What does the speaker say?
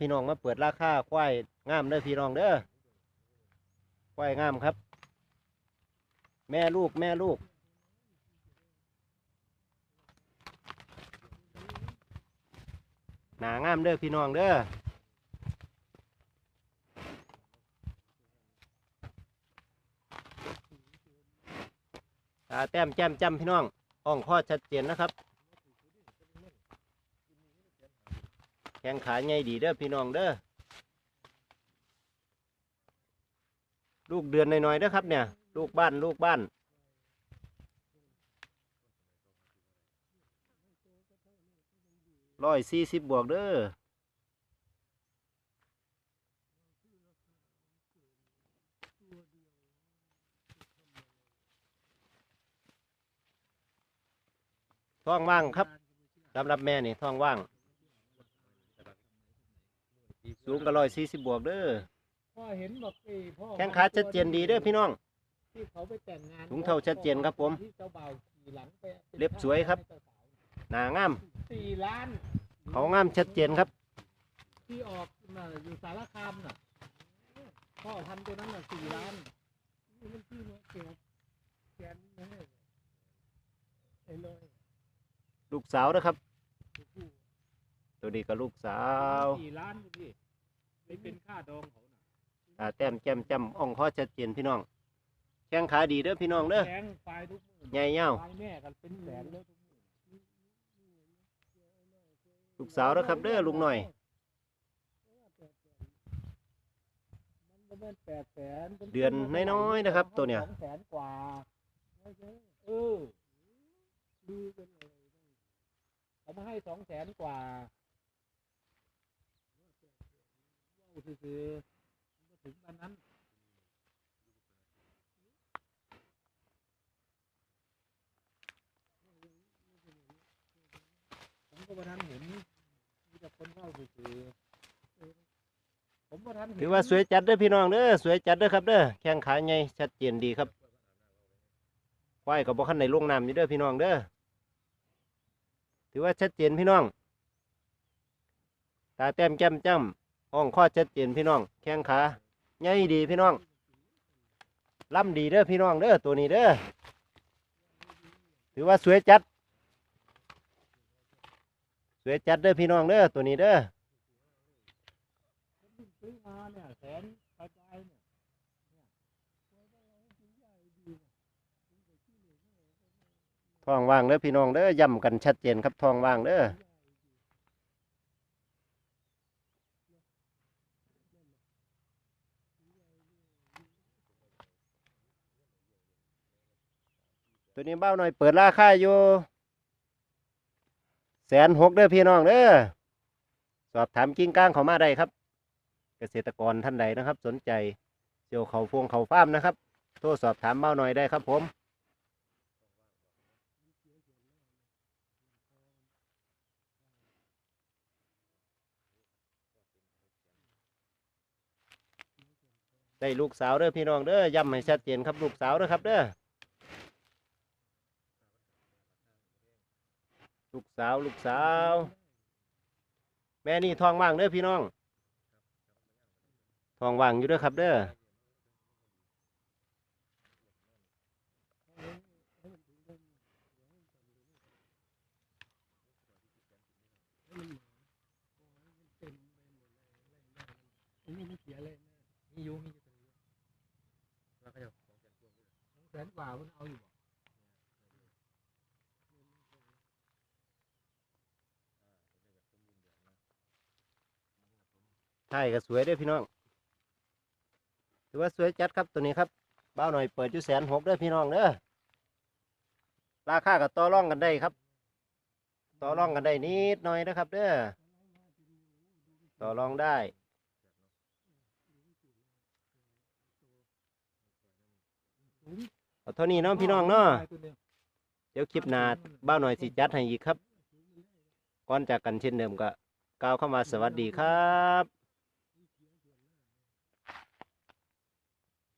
พี่น้องมาเปิดราคาควายงามเด้อพี่น้องเด้อควายงามครับ แม่ลูกแม่ลูก หนางามเด้อพี่น้องเด้อตาแต้มแจ่มจำพี่น้องอ่องข้อชัดเจนนะครับ ข้งขาใหญ่ดีเด้อพี่น้องเด้อลูกเดือนหน่อยๆเด้อครับเนี่ย ลูกบ้านลูกบ้าน ร้อยสี่สิบบวกเด้อท้องว่างครับสำหรับแม่นี่ท้องว่าง สูงก็ร้อยสี่สิบบวกเด้อพ่อเห็นบอกไอ้พ่อแข้งขาชัดเจนดีเด้อพี่น้อง ที่เขาไปแต่งงานถุงเท้าชัดเจนครับผมที่เจ้าบ่าวขี่หลังไปป็นเล็บสวยครับเจ้าสาวหนางามสี่ล้านเขางามชัดเจนครับ ที่ออกน่ะอยู่สารคามน่ะพ่อทำตัวนั้นน่ะสี่ล้านนี่มันที่มาเก็บแกนไม่ให้ไอ้เลยลูกสาวนะครับ ตัวนี้ก็ลูกสาวสี่ล้านดูดิ ไม่เป็นค่าดองเขาน่ะตาแต้มแจ่มจำอ่องข้อชัดเจนพี่น้อง แข้งขาดีเด้อพี่น้องเด้อแพงไฟล์ทุกมื้อใหญ่เง่าไฟล์แม่กันเป็นแสนเลยทุกมื้อลูกสาวนะครับเด้อลุงหน่อยมันก็เป็นแปดแสนป็เดือนน้อยๆนะครับ ตัวเนี้ยสองแสนกว่าเออดูกันเลยเขามาให้สองแสนกว่า ว้าวซื่อๆมันก็ถึงวันนั้นผมก็วันนั้นเห็นมีแต่คนเล่าซื่อๆผมก็ทันเห็นถือว่าสวยจัดเด้อพี่น้องเด้อสวยจัดเด้อครับเด้อแข้งขาใหญ่ชัดเจนดีครับควายกับบ่คันในลงน้ำอยู่เด้อพี่น้องเด้อถือว่าชัดเจนพี่น้อง ตาแต้มแจ่มจ้ำ อ่องข้อชัดเจนพี่น้อง แข้งขาใหญ่ดีพี่น้องล่ำดีเด้อพี่น้องเด้อตัวนี้เด้อถือว่าสวยจัด สวยจัดเด้อพี่น้องเด้อตัวนี้เด้อซื้อมาเนี่ยแสนปลายเนี่ยทองว่างเด้อพี่น้องเด้อย่ำกันชัดเจนครับทองว่างเด้อ ตัวนี้เบ้าหน่อยเปิดราคาอยู่แสนหกเด้อพี่น้องเด้อสอบถามกิ้งก้างเขามาได้ครับ เกษตรกรท่านใดนะครับ สนใจเจียวเขาพวงเขาฟ้ามนะครับ โทรสอบถามเบ้าหน่อยได้ครับผมได้ลูกสาวเด้อพี่น้องเด้อย้ำให้ชัดเจนครับลูกสาวเด้อครับเด้อ ลูกสาวลูกสาว แม่นี่ทองว่างเด้อพี่น้อง ทองว่างอยู่เด้อครับเด้อนี่ไม่เสียเลยมีอยู่มีอยู่ตรงนี้แล้วก็จะสองแสนกว่ามันเอาอยู่ บ่ใช่ก็สวยด้อพี่น้อง ถือว่าสวยจัดครับตัวนี้ครับเบ้าหน่อยเปิดอยู่แสนหกด้อพี่น้องเด้อ ราคากับต่อรองกันได้ครับ ต่อรองกันได้นิดหน่อยนะครับ เด้อ ต่อรองได้เอาเท่านี้เนาะพี่น้องเนาะเดี๋ยวคลิปหน้าบ้าหน่อยสิจัดให้อีกครับ ก่อนจากกันเช่นเดิมก็กล่าวเข้ามาสวัสดีครับ